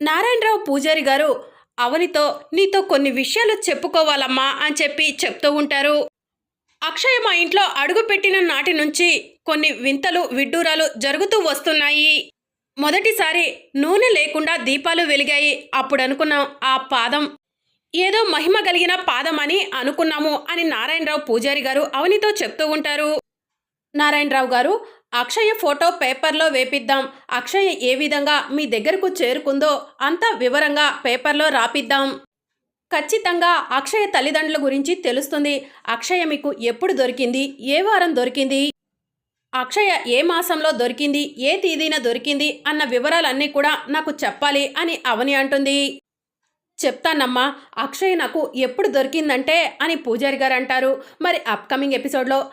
నారాయణరావు పూజారి గారు అవనితో నీతో కొన్ని విషయాలు చెప్పుకోవాలమ్మా అని చెప్పి చెప్తూ ఉంటారు. అక్షయ మా ఇంట్లో అడుగుపెట్టిన నాటి నుంచి కొన్ని వింతలు విడ్డూరాలు జరుగుతూ వస్తున్నాయి. మొదటిసారి నూనె లేకుండా దీపాలు వెలిగాయి. అప్పుడు అనుకున్నాం ఆ పాదం ఏదో మహిమ కలిగిన పాదం అని అనుకున్నాము అని నారాయణరావు పూజారి గారు అవనితో చెప్తూ ఉంటారు. నారాయణరావు గారు అక్షయ ఫోటో పేపర్లో వేపిద్దాం అక్షయ ఏ విధంగా మీ దగ్గరకు చేరుకుందో అంత వివరంగా పేపర్లో రాపిద్దాం. ఖచ్చితంగా అక్షయ తల్లిదండ్రుల గురించి తెలుస్తుంది. అక్షయ మీకు ఎప్పుడు దొరికింది? ఏ వారం దొరికింది? అక్షయ ఏ మాసంలో దొరికింది? ఏ తేదీన దొరికింది? అన్న వివరాలన్నీ కూడా నాకు చెప్పాలి అని అవని అంటుంది. చెప్తానమ్మా అక్షయ్ నాకు ఎప్పుడు దొరికిందంటే అని పూజారి గారు అంటారు. మరి అప్కమింగ్ ఎపిసోడ్లో